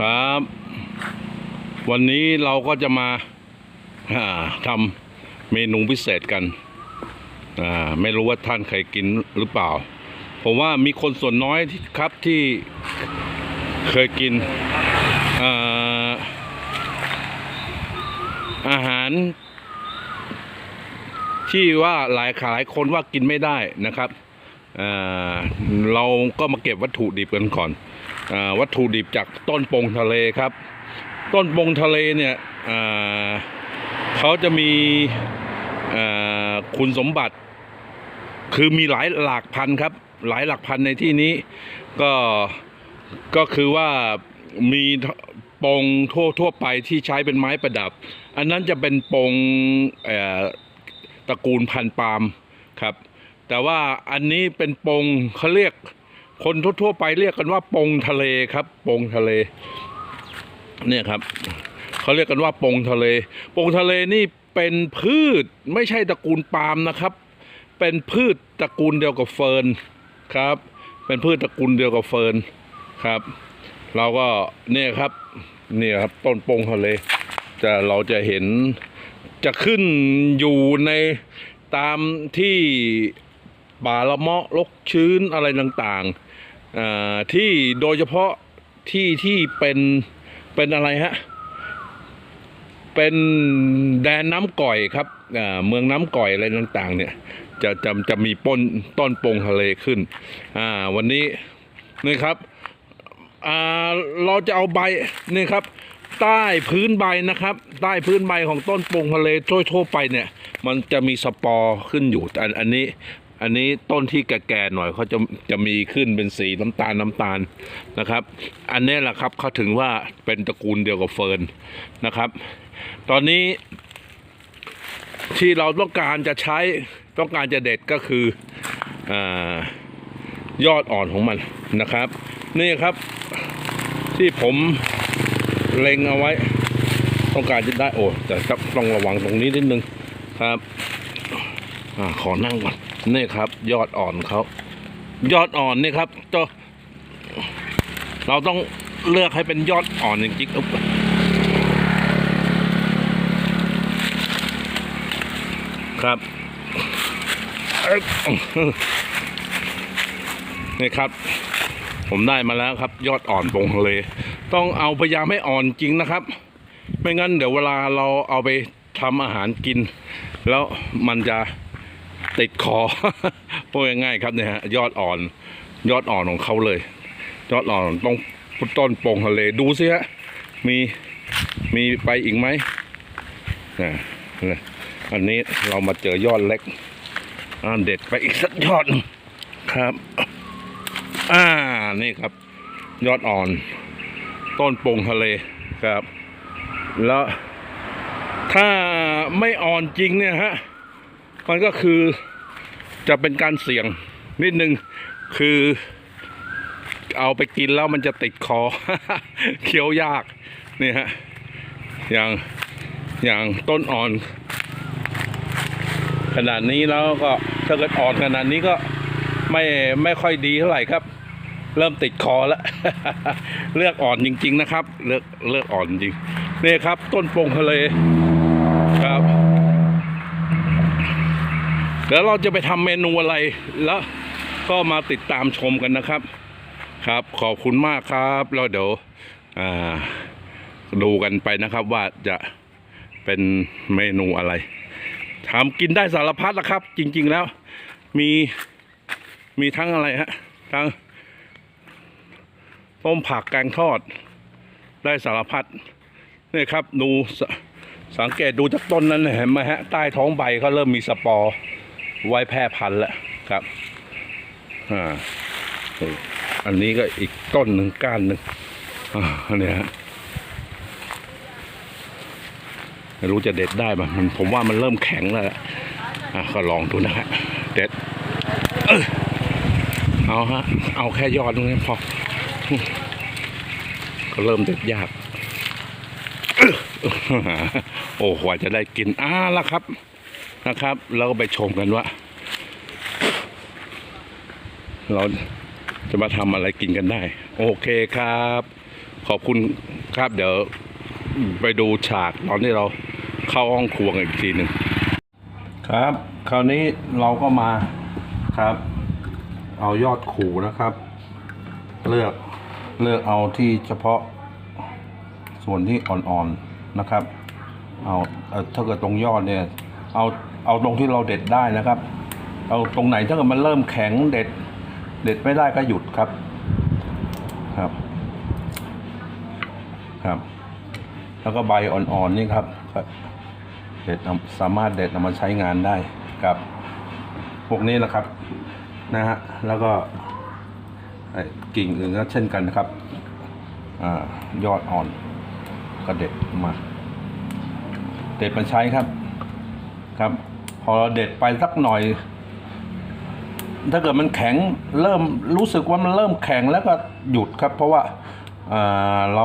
ครับ วันนี้เราก็จะมาทำเมนูพิเศษกันไม่รู้ว่าท่านเคยกินหรือเปล่า ผมว่ามีคนส่วนน้อยครับที่เคยกินอาอาหาร ที่ว่าหลายหลายคนว่ากินไม่ได้นะครับเราก็มาเก็บวัตถุดิบกันก่อน วัตถุดิบจากต้นปงทะเลครับ ต้นปงทะเลเนี่ยเขาจะมีคุณสมบัติ คือมีหลายหลักพันครับ หลายหลักพันในที่นี้ก็ก็คือว่ามีปงทั่วทั่วไปที่ใช้เป็นไม้ประดับ อันนั้นจะเป็นปงเอ่อตระกูลพันปาล์มครับ แต่ว่าอันนี้เป็นปงเขาเรียก คนทั่วๆไปเรียกกันว่าปงทะเลครับ ปงทะเล เนี่ยครับเขาเรียกกันว่าปงทะเล ปงทะเลนี่เป็นพืชไม่ใช่ตระกูลปาล์มนะครับ เป็นพืชตระกูลเดียวกับเฟิร์นครับ เป็นพืชตระกูลเดียวกับเฟิร์นครับ เราก็เนี่ยครับเนี่ยครับต้นปงทะเล จะเราจะเห็นจะขึ้นอยู่ในตามที่ป่าละเมาะรกชื้นอะไรต่างๆ ที่โดยเฉพาะที่ที่เป็นเป็นอะไรฮะเป็นแดนน้ำก่อยครับเมืองน้ำก่อยอะไรต่างๆ เนี่ยจะจะจะมีป้นต้นปงทะเลขึ้นอ่าวันนี้นี่ครับอ่าเราจะเอาใบนี่ครับ ใต้พื้นใบนะครับ ใต้พื้นใบของต้นปงทะเลทั่วๆไปเนี่ย มันจะมีสปอร์ขึ้นอยู่แต่อันอันนี้ อันนี้ต้นที่แก่ๆหน่อยเขาจะจะมีขึ้นเป็นสีน้ำตาลน้ำตาลนะครับ อันนี้แหละครับเขาถึงว่าเป็นตระกูลเดียวกับเฟิร์นนะครับ ตอนนี้ที่เราต้องการจะใช้ต้องการจะเด็ดก็คืออยอดอ่อนของมันนะครับ นี่ครับที่ผมเล็งเอาไว้ ต้องการจะได้โอ้แต่ต้องระวังตรงนี้นิดนึงครับอขอนั่งก่อน นี่ครับ ยอดอ่อนเขายอดอ่อนนี่ครับตัวเราต้องเลือกให้เป็นยอดอ่อนจริงๆอุ๊บครับเนี่ครับ ผมได้มาแล้วครับ ยอดอ่อนปงทะเล ต้องเอาพยายามให้อ่อนจริงนะครับ ไม่งั้นเดี๋ยวเวลาเราเอาไปทำอาหารกิน แล้วมันจะ ติดคอพูดง่ายๆครับเนี่ยฮะยอดอ่อน ยอดอ่อนของเขาเลย ยอดอ่อนต้องต้นปงทะเลดูสิฮะมีมีไปอีกไหมนะอันนี้เรามาเจอยอดเล็กอ่าเด็ดไปอีกสักยอดหนึ่งครับอ่านี่ครับ ยอดอ่อน ต้นโป่งทะเลครับ แล้วถ้าไม่อ่อนจริงเนี่ยฮะ มันก็คือ จะเป็นการเสี่ยงนิดนึงคือเอาไปกินแล้วมันจะติดคอ เคี้ยวยากนี่ฮะอย่างอย่างต้นอ่อน ขนาดนี้แล้วก็ถ้าเกิดอ่อนขนาดนี้ก็ไม่ไม่ค่อยดีเท่าไหร่ครับ เริ่มติดคอแล้ว เลือกอ่อนจริง ๆ นะครับ เลือกเลือกอ่อนจริงนี่ครับ ต้นปงทะเลครับ เดี๋ยวเราจะไปทำเมนูอะไรแล้วก็มาติดตามชมกันนะครับ ครับขอบคุณมากครับแล้วเดี๋ยวดูกันไปนะครับว่าจะเป็นเมนูอะไรทำกินได้สารพัดนะครับ จริง ๆแล้ว มีมีทั้งอะไรฮะทั้งต้มผักแกงทอด ได้สารพัดนี่ครับดูสสังเกตดูจากต้นนั้นเห็นไหมฮะใต้ท้องใบเขาเริ่มมีสปอร์ ไว้แพร่พันธุ์แล้วครับอ่าอันนี้ก็อีกต้นหนึ่งก้านหนึ่งอ่าเนี่ยฮะไม่รู้จะเด็ดได้ไหมมันผมว่ามันเริ่มแข็งแล้วอะก็ลองดูนะฮะเด็ดเออเอาฮะเอาแค่ยอดตรงนี้พอก็เริ่มเด็ดยากโอ้กว่าจะได้กินอ่าล้วครับ นะครับแล้วก็ไปชมกันว่า เราจะมาทำอะไรกินกันได้ โอเคครับ ขอบคุณครับเดี๋ยวไปดูฉากตอนที่เราเข้าห้องครัวกันอีกทีหนึ่งครับ คราวนี้เราก็มาครับ เอายอดขู่นะครับ เลือกเลือกเอาที่เฉพาะส่วนที่อ่อนๆนะครับ เอาถ้าเกิดตรงยอดเนี่ย เอา เอาตรงที่เราเด็ดได้นะครับ เอาตรงไหนถ้าเกิดมันเริ่มแข็งเด็ด เด็ดไม่ได้ก็หยุดครับ ครับ ครับ แล้วก็ใบอ่อนๆนี่ครับเด็ดสามารถเด็ดนำมาใช้งานได้ครับ พวกนี้นะครับ นะฮะแล้วก็กิ่งอื่นก็เช่นกันนะครับอยอดอ่อนก็เด็ดมา เด็ดมาใช้ครับครับ อเราเด็ดไปสักหน่อย ถ้าเกิดมันแข็งเริ่มรู้สึกว่ามันเริ่มแข็งแล้วก็หยุดครับ เพราะว่าเรา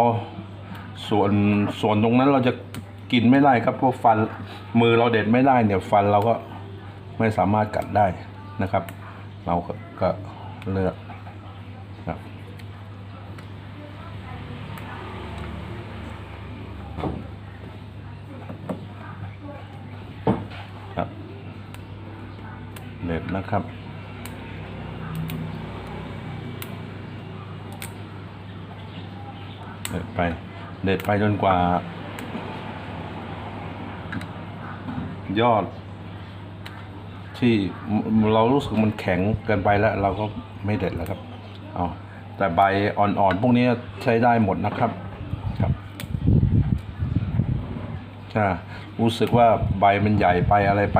ส่วนส่วนตรงนั้นเราจะกินไม่ได้ครับเพราะฟันมือเราเด็ดไม่ได้เนี่ยฟันเราก็ไม่สามารถกัดได้นะครับ เราก็ก็เลือกครับ ครับ เด็ดนะครับ เด็ดไป เด็ดไปจนกว่า ยอด ที่เรารู้สึกมันแข็งเกินไปแล้ว เราก็ไม่เด็ดแล้วครับ เอาแต่ใบอ่อนๆ พวกนี้ใช้ได้หมดนะครับ ครับถ้ารู้สึกว่าใบมันใหญ่ไปอะไรไป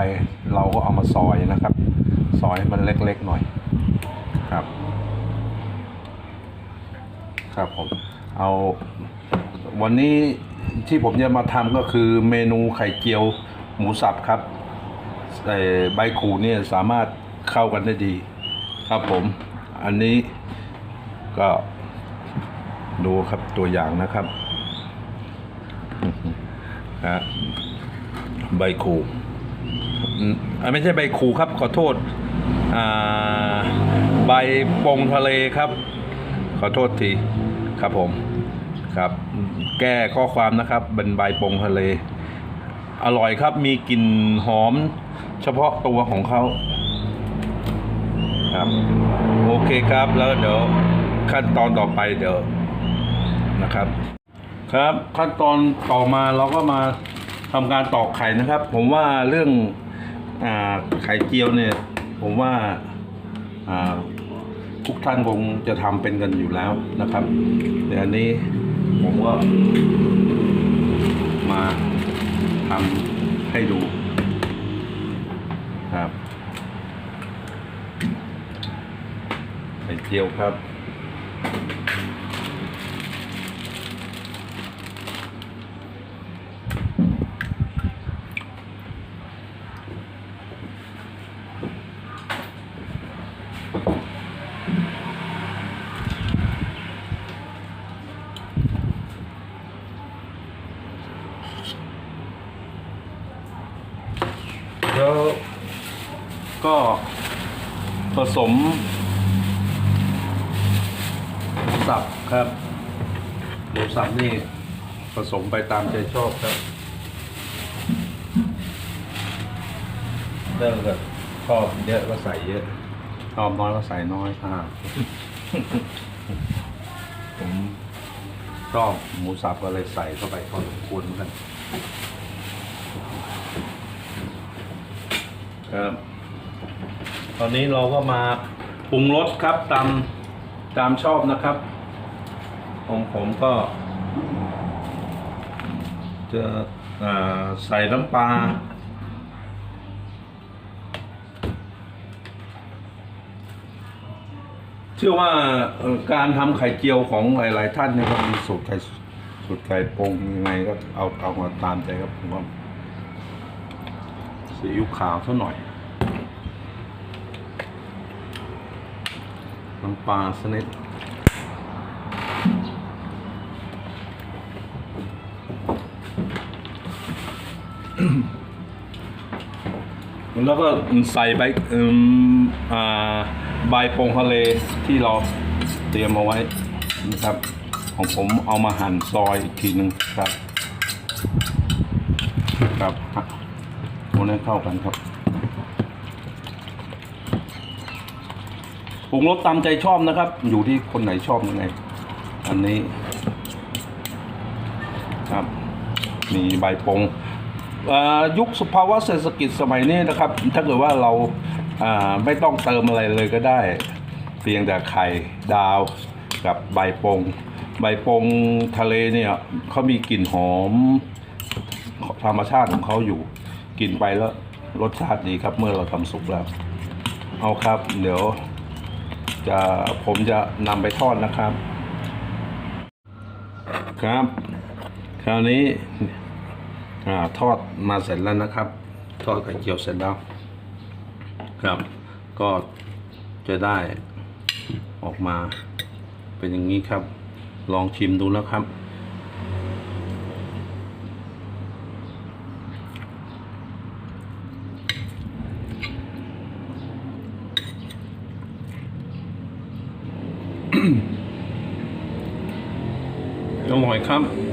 เราก็เอามาซอยนะครับ ซอยให้มันเล็กๆหน่อยครับ ครับผม เอาวันนี้ที่ผมจะมาทำก็คือเมนูไข่เจียวหมูสับครับเอ่ใบขูดเนี่ยสามารถเข้ากันได้ดี ครับผม อันนี้ก็ดูครับตัวอย่างนะครับฮะใบคูอืมอ่ ไม่ใช่ใบคูครับขอโทษอ่าใบปงทะเลครับ ขอโทษทีครับผมครับ แก้ข้อความนะครับเป็นใบปงทะเล อร่อยครับมีกลิ่นหอมเฉพาะตัวของเขาครับโอเคครับแล้วเดี๋ยวขั้นตอนต่อไปเดี๋ยวนะครับ ครับขั้นตอนต่อมาเราก็มา ทำการตอกไข่นะครับ ผมว่าเรื่องอไข่เจียวเนี่ย ผมว่าทุกท่านคงจะทำเป็นกันอยู่แล้วนะครับแต่อันนี้ผมก็มาทำให้ดูครับไข่เจียวครับ แล้ว ก็ผสมหมูสับครับหมูสับนี่ผสมไปตามใจชอบครับเริ่มกับชอบเยอะก็ใส่เยอะชอบน้อยก็ใส่น้อยอ่าผมชอบหมูสับก็เลยใส่เข้าไปพอสมควรเหมือนกันครับ ตอนนี้เราก็มาปรุงรสครับตามตามชอบนะครับของผมก็ จะใส่น้ำปลาเชื่อว่าการทำไข่เจียวของหลาย ๆ ท่านเนี่ยก็มีสูตรไข่สูตรไข่ปรุงยังไงก็เอาเอามาตามใจครับผมว่าซีอิ๊วขาวสักหน่อย น้ำปลาสนิดแล้วก็ใส่ใบอ่าใบโปงทะเลที่เราเตรียมเอาไว้นะครับ ของผมเอามาหั่นซอยอีกทีหนึ่งครับ ครับคนให้เข้ากันครับป รุงรสตามใจชอบนะครับ อยู่ที่คนไหนชอบยังไง อันนี้ ครับมีใบปงยุคสภาวะเศรษฐกิจสมัยนี้นะครับ ถ้าเกิดว่าเราาไม่ต้องเติมอะไรเลยก็ได้ เพียงแต่ไข่ดาวกับใบปง ใบปงทะเลเนี่ยเขามีกลิ่นหอมธรรมชาติของเขาอยู่ กินไปแล้วรสชาติดีครับเมื่อเราทำสุกแล้ว เอาครับ เดี๋ยว จะผมจะนำไปทอดนะครับ ครับ คราวนี้อทอดมาเสร็จแล้วนะครับ ทอดไข่เจียวเสร็จแล้ว ครับ ก็จะได้ออกมาเป็นอย่างนี้ครับ ลองชิมดูนะครับ อร่อยครับ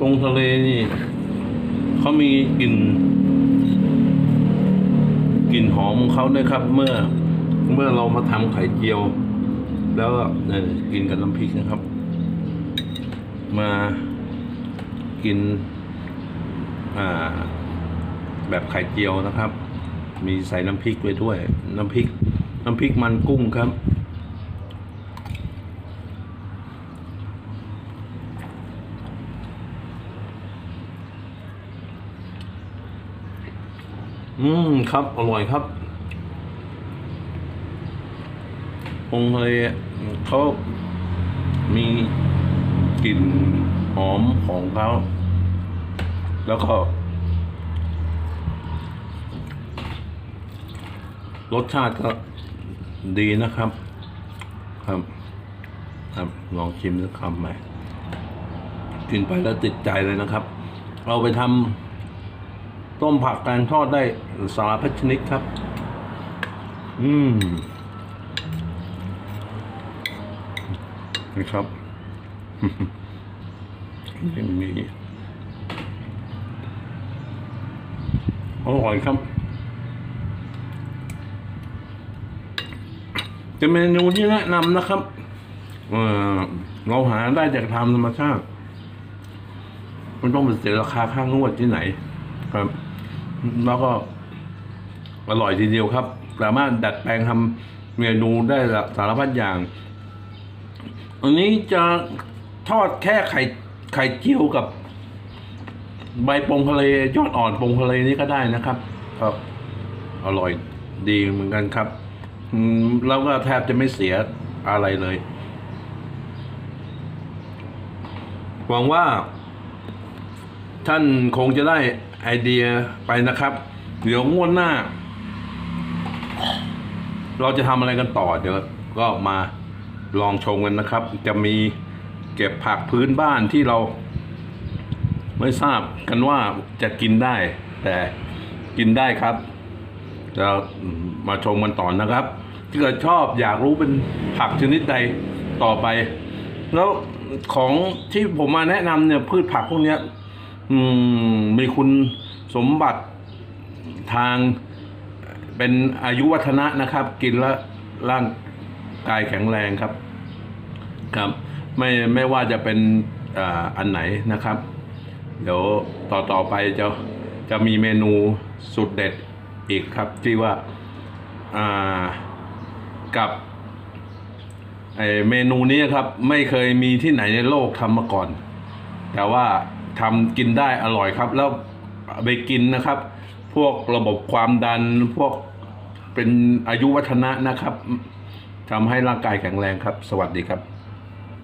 ตรงทะเลนี่ เขามีกลิ่นกลิ่นหอมของเขาด้วยครับ เมื่อเมื่อเรามาทำไข่เจียว แล้วก็เนี่ยกินกับน้ำพริกนะครับ มากินแบบไข่เจียวนะครับ มีใส่น้ำพริกไว้ด้วย น้ำพริก น้ำพริกมันกุ้งครับ อืมครับ อร่อยครับองทะเลเขามีกลิ่นหอมของเขาแล้วก็ รสชาติก็ดีนะครับ ครับ ครับลองชิมสักคำไหมกินไปแล้วติดใจเลยนะครับเอาไปทำ ต้มผักแกงทอดได้สารพัดชนิดครับ อืมนี่ครับนี่มีอร่อยครับจะเมนูที่แนะนำนะครับเออเราหาได้จากทางธรรมชาติไมันต้องไปเสียราคาข้างนวดที่ไหน ครับ แล้วก็อร่อยทีเดียวครับ สามารถดัดแปลงทำเมนูได้สารพัดอย่าง อันนี้จะทอดแค่ไข่ไข่เจียวกับ ใบปงทะเลยอดอ่อนปงทะเลนี่ก็ได้นะครับครับอร่อยดีเหมือนกันครับแล้วก็แทบจะไม่เสียอะไรเลยหวังว่า ท่านคงจะได้ ไอเดียไปนะครับ เดี๋ยวงวดหน้า เราจะทำอะไรกันต่อ เดี๋ยวก็มาลองชมกันนะครับ จะมีเก็บผักพื้นบ้านที่เรา ไม่ทราบกันว่าจะกินได้ แต่กินได้ครับจะมาชมกันต่อนะครับถ้าเกิดชอบอยากรู้เป็นผักชนิดใดต่อไป แล้วของที่ผมมาแนะนำเนี่ยพืชผักพวกนี้ อืมมีคุณสมบัติทางเป็นอายุวัฒนะนะครับ กินแล้วร่างกายแข็งแรงครับ ครับ ไม่ไม่ว่าจะเป็นอ่าอันไหนนะครับ เดี๋ยวต่อต่อไปจะจะมีเมนูสุดเด็ดอีกครับ ที่ว่าอ่ากับไอเมนูนี้ครับ ไม่เคยมีที่ไหนในโลกทำมาก่อน แต่ว่า ทำกินได้อร่อยครับ แล้วไปกินนะครับ พวกระบบความดันพวกเป็นอายุวัฒนะนะครับทำให้ร่างกายแข็งแรงครับ สวัสดีครับ